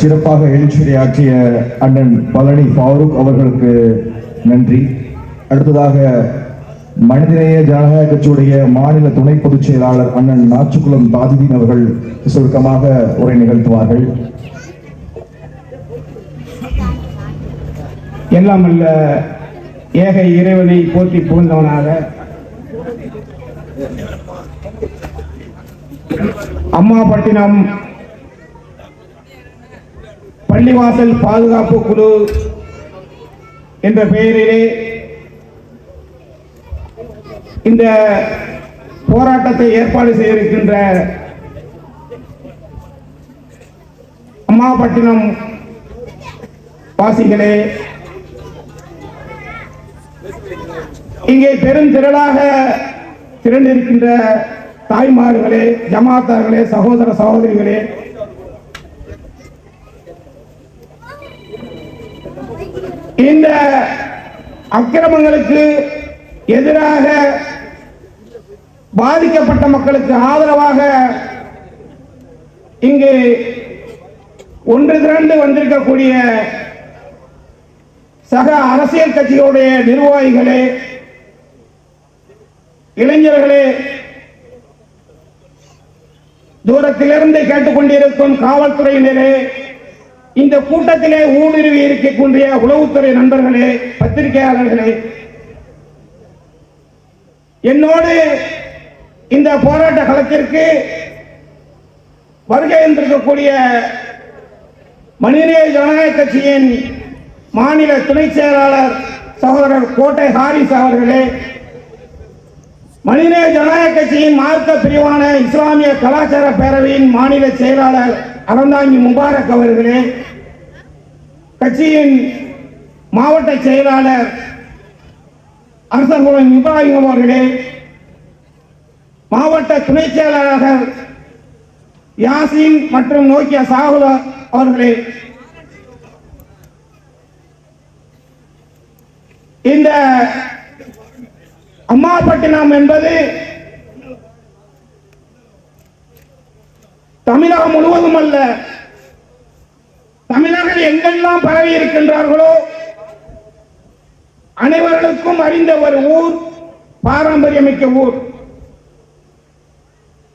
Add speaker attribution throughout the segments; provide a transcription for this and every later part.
Speaker 1: சிறப்பாக எழுச்சியுரையாற்றிய அண்ணன் பழனி ஃபாரூக் அவர்களுக்கு நன்றி. அடுத்ததாக மனிதநேய ஜனநாயக கட்சியுடைய மாநில துணை பொதுச் செயலாளர் அண்ணன் நாச்சுக்குளம் தாஜுதீன் அவர்கள் சுருக்கமாக உரை நிகழ்த்துவார்கள்.
Speaker 2: எல்லாம் அல்ல ஏக இறைவனை போற்றி புகழ்ந்தவனாக அம்மாபட்டினம் பள்ளிவாசல் பாதுகாப்பு குழு என்ற பெயரிலே இந்த போராட்டத்தை ஏற்பாடு செய்திருக்கின்ற அம்மாபட்டினம் வாசிகளே இங்கே பெரும் திரளாக திரண்டிருக்கின்ற தாய்மார்களே ஜமாத்தார்களே சகோதர சகோதரிகளே இந்த அக்கிரமங்களுக்கு எதிராக பாதிக்கப்பட்ட மக்களுக்கு ஆதரவாக இங்கு ஒன்று திரண்டு வந்திருக்கக்கூடிய சக அரசியல் கட்சிகளுடைய நிர்வாகிகளே இளைஞர்களே தூரத்திலிருந்து கேட்டுக்கொண்டிருக்கும் காவல்துறையினரே இந்த கூட்டத்திலே ஊடுருவி இருக்கக்கூடிய உளவுத்துறை நண்பர்களே பத்திரிகையாளர்களே என்னோடு இந்த போராட்ட களத்திற்கு வருகை இருந்திருக்கக்கூடிய மனிதநேய ஜனநாயக கட்சியின் மாநில துணை செயலாளர் சகோதரர் கோட்டை ஹாரிஸ் அவர்களே மனிதநேய ஜனநாயக கட்சியின் மார்க்க பிரிவான இஸ்லாமிய கலாச்சார பேரவையின் மாநில செயலாளர் அறந்தாங்கி முபாரக் அவர்களே கட்சியின் மாவட்ட செயலாளர் அரசகுலம் இப்ராஹிம் அவர்களே மாவட்ட துணை செயலாளர் யாசின் மற்றும் நோக்கிய சாகுல அவர்களே இந்த அம்மாபட்டினம் என்பது தமிழகம் முழுவதும் அல்ல தமிழர்கள் எங்கெல்லாம் பரவி இருக்கின்றார்களோ அனைவர்களுக்கும் அறிந்த ஒரு ஊர் பாரம்பரியமிக்க ஊர்.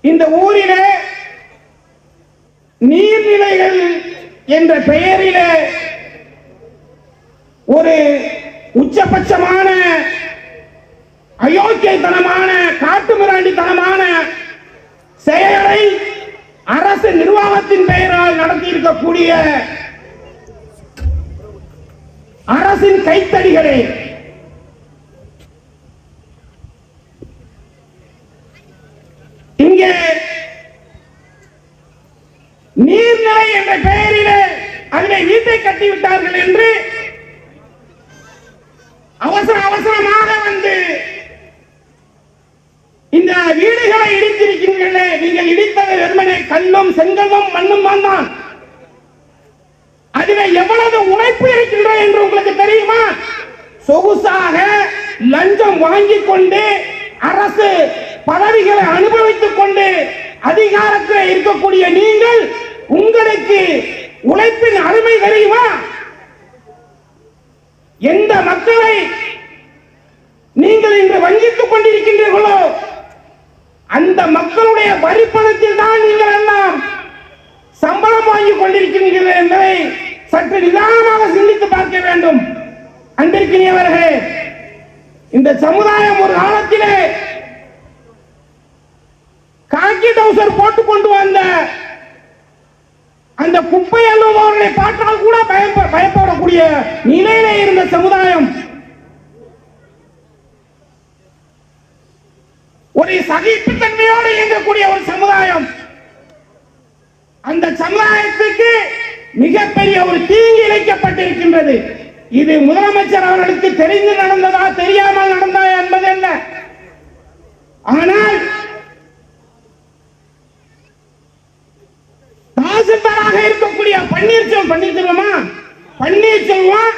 Speaker 2: இந்த ஊரிலே நீர்நிலைகள் என்ற பெயரிலே ஒரு உச்சபட்சமான அயோக்கியத்தனமான காட்டுமிராண்டித்தனமான செயலை அரசு நிர்வாகத்தின் பெயரால் நடத்தியிருக்கக்கூடிய அரசின் கைத்தடிகளே. இங்கே நீர்நிலை என்ற பெயரிலே அதிலே வீட்டை கட்டிவிட்டார்கள் என்று அவசர அவசரமாக வந்து இந்த வீடுகளை இடித்திருக்கிறீர்களே. நீங்கள் இடித்தது வெறுமனே கல்லும் செங்கலும் மண்ணும் தான். அதில் எவ்வளவு உழைப்பு இருக்கின்றது என்று உங்களுக்கு தெரியுமா? சொகுசாக லஞ்சம் வாங்கிக் கொண்டு அரசு பதவிகளை அனுபவித்துக் கொண்டு அதிகாரத்தில் இருக்கக்கூடிய நீங்கள் உங்களுக்கு உழைப்பின் அருமை தெரியுமா? எந்த மக்களை நீங்கள் இன்று வஞ்சித்துக் கொண்டிருக்கின்றீர்களோ அந்த மக்களுடைய வரிப்பணத்தில் தான் நீங்கள் எல்லாம் சம்பளம் வாங்கிக் கொண்டிருக்கின்றீர்கள் என்பதை சற்று நிதானமாக சிந்தித்து பார்க்க வேண்டும். அன்பிற்கினியவர்களே இந்த சமுதாயம் ஒரு காலத்திலே காக்கி டவுசர் போட்டுக் கொண்டு வந்த அந்த குப்பை அள்ளுபவர்களை பார்த்தால் கூட பயப்படக்கூடிய நிலையிலே இருந்த சமுதாயம். ஒரு சகிப்புத்தன்மையோடு இயங்கக்கூடிய ஒரு சமுதாயம். அந்த சமுதாயத்துக்கு மிகப்பெரிய ஒரு தீங்கு இழைக்கப்பட்டிருக்கின்றது. இது முதலமைச்சர் அவர்களுக்கு தெரிந்து நடந்ததா தெரியாமல் நடந்ததா என்பது என்ன ஆனால் தாசில்தாராக இருக்கக்கூடிய பன்னீர்செல்வம் பன்னீர்செல்வமா பன்னீர்செல்வம்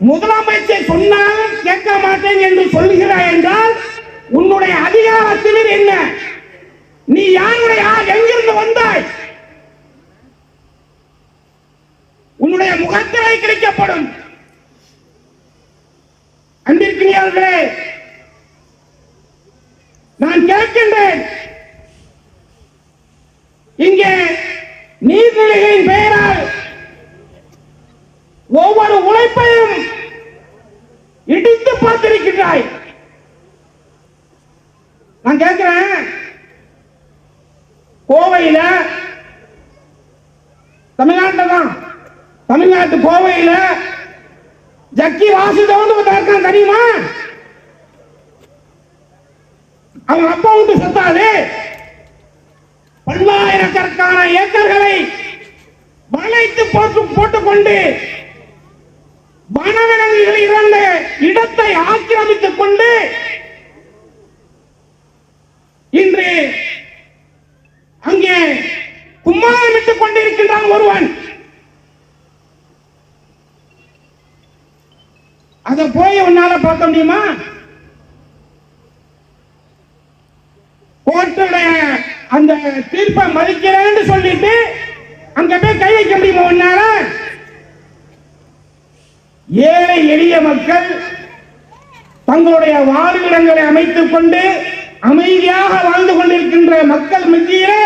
Speaker 2: முதலமைச்சர் சொன்னாலும் கேட்க மாட்டேன் என்று சொல்லுகிறாய் என்றால் உன்னுடைய அதிகாரத்தினர் என்ன? நீ யாருடைய எங்கிருந்து வந்தாய்? முகத்திரை கிடைக்கப்படும் அன்பிற்கினியவர்களே நான் கேட்கின்றேன். இங்கே நீர்நிலைகளின் பெயரால் ஒவ்வொரு உழைப்பையும் இடித்து பார்த்திருக்கின்றாய் நான் கேட்கிறேன் கோவையில தமிழ்நாட்டில் தான் தமிழ்நாட்டு கோவையில ஜக்கி வாசுதேவன் ஒருத்தன் இருக்கான் தெரியுமா? அவன் அப்பா விட்டு செத்தாது பல்லாயிரக்கணக்கான ஏக்கர்களை வளைத்து போட்டு போட்டுக்கொண்டு வனவிலங்குகள் இறந்த இடத்தை ஆக்கிரமித்துக் கொண்டு இன்று அங்கே கும்மாளமிட்டுக் கொண்டிருக்கின்றான் ஒருவன் அதை போய் உன்னால பார்க்க முடியுமா? கோர்ட்டோட அந்த தீர்ப்பை மதிக்கிறேன்னு சொல்லிட்டு அங்க போய் கை வைக்க முடியுமா உன்னால? ஏழை எளிய மக்கள் தங்களுடைய வாழ்விடங்களை அமைத்துக் கொண்டு அமைதியாக வாழ்ந்து கொண்டிருக்கின்ற மக்கள் மத்தியிலே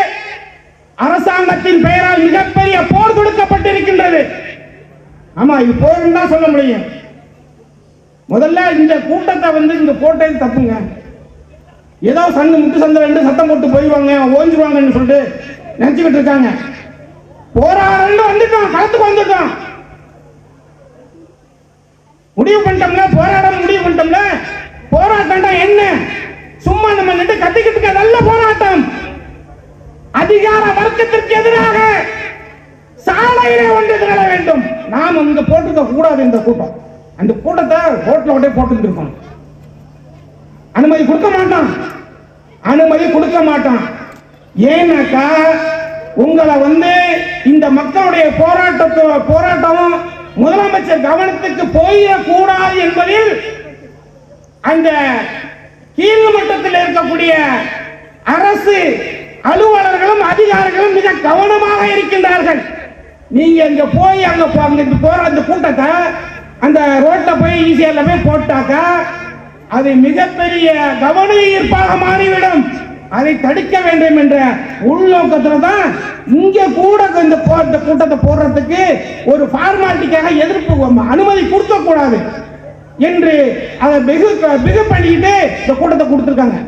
Speaker 2: அரசாங்கத்தின் பெயரால் மிகப்பெரிய போர் தொடுக்கப்பட்டிருக்கின்றது. ஆமா இது போர் தான் சொல்ல முடியும். முதல்ல இந்த கூட்டத்தை வந்து இங்க போட்டது தப்புங்க. ஏதோ சண்டு முட்டு சந்தை ரெண்டு சத்தம் போட்டு போயிடுவாங்க ஓஞ்சிருவாங்கன்னு சொல்லிட்டு நினைச்சுக்கிட்டு இருக்காங்க. போராடன்னு வந்துட்டோம் களத்துக்கு வந்துட்டோம். முடிவு பண்ணிட்டோம்ல போராட முடிவு பண்ணிட்டோம்ல. போராட்டம்டா என்ன? சும்மா நம்ம நின்று கத்திக்கிட்டு நல்ல போராட்டம். அதிகார வர்க்கத்திற்கு எதிராக சாலையிலே ஒன்று திரள வேண்டும். நாம் இங்க போட்டுக்க கூடாது இந்த கூட்டம். அந்த கூட்டத்தை ரோட்ல ஒட்டே போட்டு இருக்கோம் அனுமதி கொடுக்க மாட்டான். அனுமதி கொடுக்க மாட்டான். ஏன்னாக்கா உங்களை வந்து இந்த மக்களுடைய போராட்டத்தை போராட்டம் முதலமைச்சர் கவனத்துக்கு போயிடக்கூடாது என்பதில் அந்த கீழ் மட்டத்தில் இருக்கக்கூடிய அரசு அலுவலர்களும் அதிகாரிகளும் மிக கவனமாக இருக்கின்றார்கள். நீங்க இங்க போய் அங்க போற அந்த கூட்டத்தை அந்த ரோட்ல போய் ஈஸியால போய் போட்டாக்கா அது மிகப்பெரிய கவன ஈர்ப்பாக மாறிவிடும். அதை தடுக்க வேண்டும் என்ற உள்நோக்கத்துல தான் இங்க கூட இந்த இந்த கூட்டத்தை போடுறதுக்கு ஒரு ஃபார்மாலிட்டிக்காக எதிர்ப்பு அனுமதி கொடுக்க கூடாது என்று அதை வெகு வெகு பண்ணிக்கிட்டு இந்த கூட்டத்தை கொடுத்துருக்காங்க.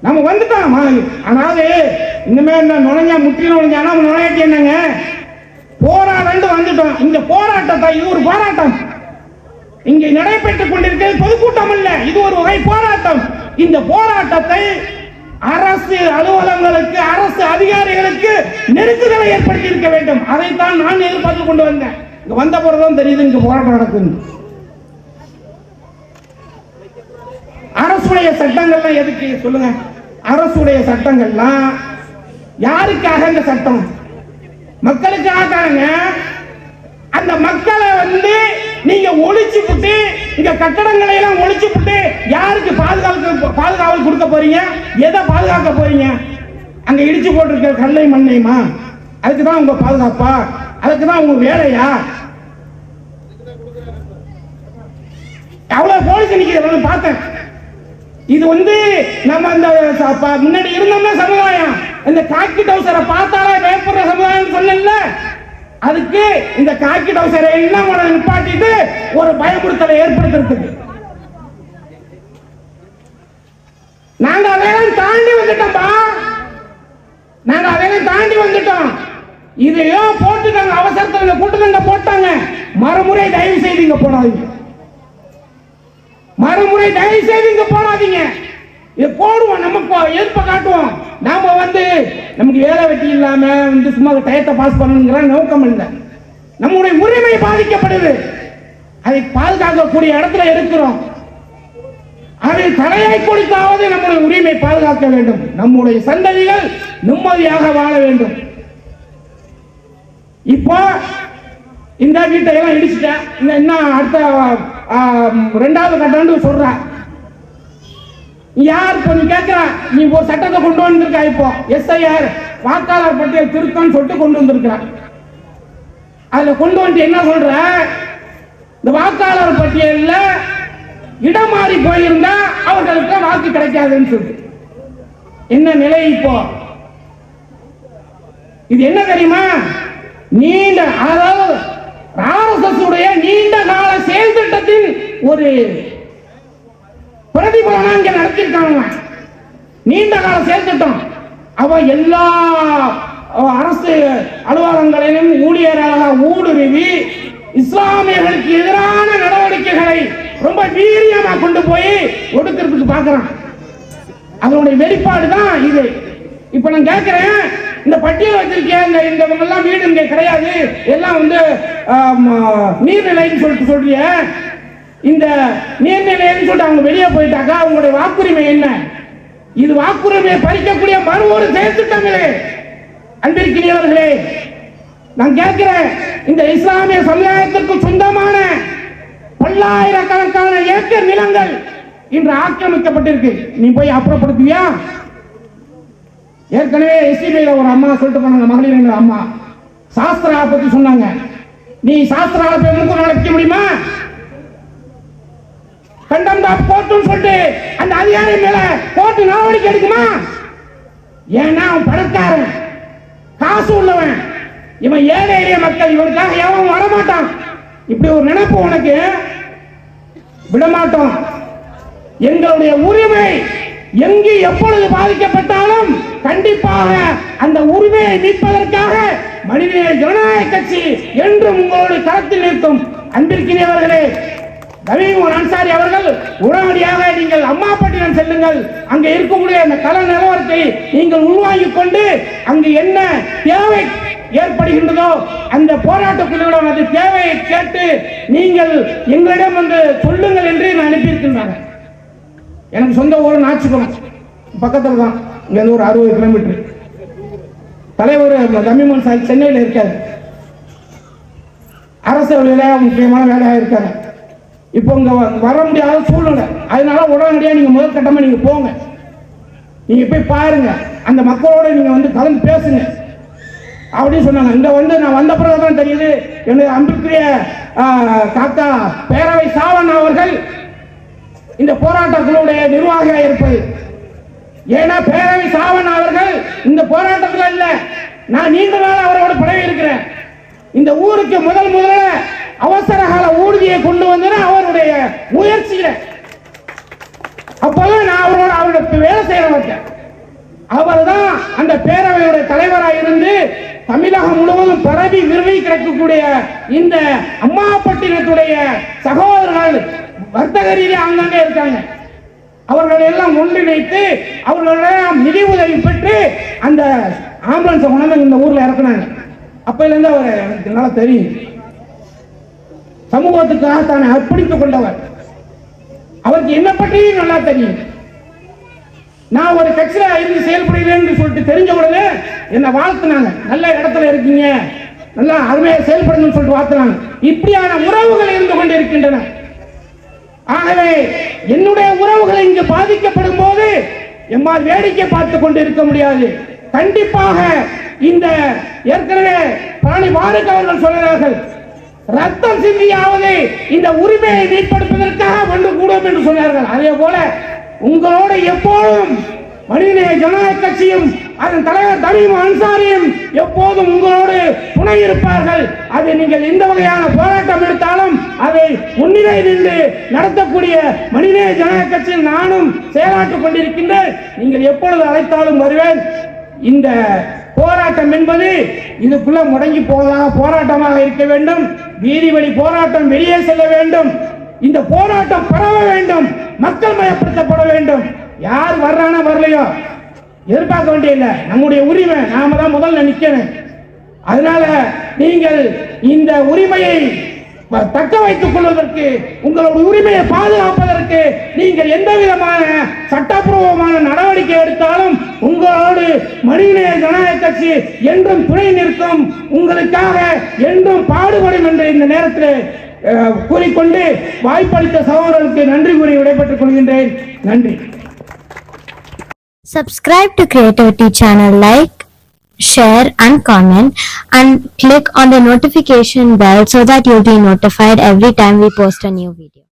Speaker 2: நம்ம வந்துட்டோம் மா- அதாவது இனிமே என்ன நுழைஞ்சா முற்றி நுழைஞ்சானா நுழையாட்டி என்னங்க? இந்த போராட்டத்தை இது ஒரு போராட்டம். இங்கே நடைபெற்றுக் கொண்டிருக்கிறது பொதுக்கூட்டம் அல்ல இது ஒரு வகை போராட்டம். இந்த போராட்டத்தை அரசு அலுவலகங்களுக்கு அரசு அதிகாரிகளுக்கு நெருக்குதலை ஏற்படுத்தி இருக்க வேண்டும். அதைத்தான் நான் எதிர்பார்த்து கொண்டு வந்தேன். இங்க வந்த பிறகுதான் தெரியுது இங்க போராட்டம் நடக்குது அரசுடைய சட்டங்கள்லாம் எதுக்கு? சொல்லுங்க. அரசுடைய சட்டங்கள்லாம் யாருக்காக இந்த சட்டம்? மக்களுக்காக தானுங்க அந்த மக்களை வந்து நீங்க ஒழிச்சு விட்டு இங்க கட்டடங்களை எல்லாம் ஒழிச்சு விட்டு யாருக்கு பாதுகாப்பு பாதுகாவல் கொடுக்க போறீங்க? எதை பாதுகாக்க போறீங்க? அங்க இடிச்சு போட்டிருக்க கல்லை மண்ணையுமா? அதுக்கு தான் உங்க பாதுகாப்பா? அதுக்கு தான் உங்க வேலையா? அவ்வளவு போலீஸ் நிக்கிறது பார்த்தேன். இது வந்து நம்ம இந்த முன்னாடி இருந்தோம்னா சமுதாயம். இந்த காக்கி டவுசரை பார்த்தாலே பயப்படுற சமுதாயம் சொன்னேன்ல. அதுக்கு இந்த காக்கி டவுசரை எல்லாம் உன நிப்பாட்டிட்டு ஒரு பயமுறுத்தலை ஏற்படுத்துறதுக்கு. நாங்க அதையெல்லாம் தாண்டி வந்துட்டோம்பா நாங்க அதையெல்லாம் தாண்டி வந்துட்டோம். இதையோ போட்டுட்டாங்க அவசரத்தில் இந்த கூட்டத்தை போட்டாங்க. மறுமுறை தயவு செய்து இங்க போடாதீங்க மறுமுறை தயவு செய்து இங்க போடாதீங்க போடுவோம் நமக்கு எதிர்ப்ப காட்டுவோம். நாம வந்து நமக்கு வேலை வெட்டி இல்லாம வந்து சும்மா டயத்தை பாஸ் பண்ணணுங்கிற நோக்கம் இல்லை. நம்முடைய உரிமை பாதிக்கப்படுது. அதை பாதுகாக்கக்கூடிய இடத்துல இருக்கிறோம். அதை தலையை கொடுத்தாவது நம்முடைய உரிமை பாதுகாக்க வேண்டும். நம்முடைய சந்ததிகள் நிம்மதியாக வாழ வேண்டும். இப்போ இந்த வீட்டை எல்லாம் இடிச்சுட்டேன். இந்த இன்னும் அடுத்த ரெண்டாவது கட்டாண்டு சொல்றேன் யார் இப்போ நீ கேட்கிற நீ ஒரு சட்டத்தை கொண்டு வந்திருக்க இப்போ எஸ்ஐஆர் வாக்காளர் பட்டியல் திருத்தம் சொல்லிட்டு கொண்டு வந்திருக்கிற அதுல கொண்டு வந்துட்டு என்ன சொல்ற? இந்த வாக்காளர் பட்டியலில் இடம் மாறி போயிருந்தா அவர்களுக்கு வாக்கு கிடைக்காதுன்னு சொல்லிட்டு. என்ன நிலை இப்போ? இது என்ன தெரியுமா? நீண்ட அதாவது ஆர்எஸ்எஸ் உடைய நீண்ட கால செயல் திட்டத்தின் ஒரு இருக்காங்க நீண்ட கால செயல் அவ எல்லா அரசு அலுவலகங்களிலும் ஊழியராக ஊடுருவி இஸ்லாமியர்களுக்கு எதிரான நடவடிக்கைகளை ரொம்ப வீரியமா கொண்டு போய் ஒடுக்கிறதுக்கு பார்க்கறான் அதனுடைய வெளிப்பாடு தான் இது. இப்ப நான் கேட்கிறேன் இந்த பட்டியல் வச்சிருக்கேன் இந்த இந்த எல்லாம் வீடு இங்க கிடையாது. எல்லாம் வந்து நீர்நிலைன்னு சொல்லிட்டு சொல்றிய. இந்த நீர்நிலைன்னு சொல்லிட்டு அவங்க வெளியே போயிட்டாக்கா அவங்களுடைய வாக்குரிமை என்ன? இது வாக்குரிமையை பறிக்கக்கூடிய மறு ஒரு செயல் திட்டம் இது நான் கேட்கிறேன் இந்த இஸ்லாமிய சமுதாயத்திற்கு சொந்தமான பல்லாயிரக்கணக்கான ஏக்கர் நிலங்கள் இன்று ஆக்கிரமிக்கப்பட்டிருக்கு. நீ போய் அப்புறப்படுத்துவியா? ஏற்கனவே எஸ்டிபியில் ஒரு அம்மா சொல்லிட்டு போனாங்க மகளிர் அம்மா. சாஸ்திரா பத்தி சொன்னாங்க. நீ சாஸ்திரால போய் மூக்கு முடியுமா சொல்லிட்டு அந்த அதிகாரி மேல போட்டு நடவடிக்கை எடுக்குமா? ஏன்னா அவன் பணக்காரன். காசு உள்ளவன். இவன் ஏழை எளிய மக்கள். இவனுக்காக எவன் வரமாட்டான். இப்படி ஒரு நினைப்பு உனக்கு? விடமாட்டோம். எங்களுடைய உரிமை எங்கு எப்பொழுது பாதிக்கப்பட்டாலும் கண்டிப்பாக அந்த உரிமையை மீட்பதற்காக மனித ஜனநாயக கட்சி என்றும் உங்களோடு களத்தில் நிற்கும். அன்பிற்கினியவர்களே நவீன் அன்சாரி அவர்கள் உடனடியாக நீங்கள் அம்மாப்பட்டினம் செல்லுங்கள். அங்க இருக்கக்கூடிய அந்த கல நிலவரத்தை நீங்கள் உள்வாங்கிக் கொண்டு அங்கு என்ன தேவை ஏற்படுகின்றதோ அந்த போராட்ட குழுவிடம் அது தேவையை கேட்டு நீங்கள் எங்களிடம் வந்து சொல்லுங்கள் என்று நான் அனுப்பியிருக்கின்றாங்க எனக்கு சொந்த ஊர் நாச்சிக்குளம் பக்கத்தில் தான். இங்கேருந்து ஒரு அறுபது கிலோமீட்டர். தலைவர் தமிமன் சார் சென்னையில் இருக்காரு. அரசு வேலையில முக்கியமான வேலையாக இருக்காங்க இப்போ இங்க வ- வர முடியாத சூழ்நிலை. அதனால உடனடியாக நீங்க முதல் கட்டமா நீங்க போங்க. நீங்க போய் பாருங்க. அந்த மக்களோட நீங்க வந்து கலந்து பேசுங்க. அப்படின்னு சொன்னாங்க. இங்க வந்து நான் வந்த பிறகு தான் தெரியுது. என்னுடைய அன்புக்குரிய காக்கா பேரவை சாவன் அவர்கள் இந்த போராட்டத்தினுடைய நிர்வாக இருப்பது. ஏன்னா பேரவை சாவன் அவர்கள் இந்த போராட்டத்தில் இல்ல. நான் நீண்ட நாள் அவரோட பழகி இருக்கிறேன் இந்த ஊருக்கு முதல் முதல்ல அவசர கால ஊர்தியை கொண்டு வந்தது அவருடைய முயற்சியில. அப்பதான் நான் அவரோட அவரோட வேலை செய்யறவங்க அவர் தான் அந்த பேரவையுடைய தலைவராக இருந்து தமிழகம் முழுவதும் பரவி விரும்பி கிடக்கக்கூடிய இந்த அம்மாப்பட்டினத்துடைய சகோதரர்கள் வர்த்தக ரீதியாக அங்கங்கே இருக்காங்க. அவர்களை எல்லாம் ஒன்றிணைத்து அவர்களிடம் நிதி உதவி பெற்று அந்த ஆம்புலன்ஸை கொண்டாந்து இந்த ஊர்ல இறக்குனாங்க. அப்பையில இருந்து அவர் எனக்கு நல்லா தெரியும். சமூகத்துக்காக தானே அர்ப்பணித்துக் கொண்டவர். அவருக்கு என்ன பற்றியும் நல்லா தெரியும். நான் ஒரு கட்சியில இருந்து செயல்படுகிறேன்னு சொல்லிட்டு தெரிஞ்ச உடனே என்ன வாழ்த்துனாங்க. நல்ல இடத்துல இருக்கீங்க. நல்லா அருமையாக செயல்படணும்னு சொல்லிட்டு வாழ்த்துனாங்க. இப்படியான உறவுகள் இருந்து கொண்டு இருக்கின்றன ஆகவே என்னுடைய உறவுகள் இங்கு பாதிக்கப்படும் போது எம்மால் வேடிக்கை பார்த்து கொண்டு இருக்க முடியாது. கண்டிப்பாக இந்த ஏற்கனவே பழனி மாறுக் அவர்கள் சொல்கிறார்கள் ரத்தம் சிந்தியாவது இந்த உரிமையை மீட்படுத்துவதற்காக வந்து கூடும் என்று சொன்னார்கள் அதே போல உங்களோடு எப்போதும் மனிதநேய ஜனநாயக கட்சியும் அதன் தலைவர் தரீம் அன்சாரியும் எப்போதும் உங்களோடு துணை இருப்பார்கள். அதை நீங்கள் எந்த வகையான போராட்டம் எடுத்தாலும் அதை முன்னிலை நின்று நடத்தக்கூடிய மனிதநேய ஜனநாயக கட்சியில் நானும் செயலாற்றிக் கொண்டிருக்கின்றேன். நீங்கள் எப்பொழுது அழைத்தாலும் வருவேன். இந்த போராட்டம் என்பது இதுக்குள்ள முடங்கி போவதாக போராட்டமாக இருக்க வேண்டும். வீதி வழி போராட்டம் வெளியே செல்ல வேண்டும். இந்த போராட்டம் பரவ வேண்டும். மக்கள் மயப்படுத்தப்பட வேண்டும். யார் வர்றானா வரலையோ. எதிர்பார்க்க வேண்டியதில்லை நம்முடைய உரிமை. நாம தான் முதல்ல நிக்கணும். அதனால நீங்கள் இந்த உரிமையை தக்க வைத்துக் கொள்வதற்கு உங்களுடைய உரிமையை பாதுகாப்பதற்கு நீங்கள் எந்த விதமான சட்டப்பூர்வமான நடவடிக்கை எடுத்தாலும் உங்களோடு மனிதநேய ஜனநாயக கட்சி என்றும் துணை நிற்கும் உங்களுக்காக என்றும் பாடுபடும் என்று இந்த நேரத்தில் கூறிக்கொண்டு வாய்ப்பளித்த சகோதரர்களுக்கு நன்றி கூறி விடைபெற்றுக் கொள்கின்றேன் நன்றி
Speaker 3: Subscribe to Creativity channel like, share and comment and click on the notification bell so that you'll be notified every time we post a new video.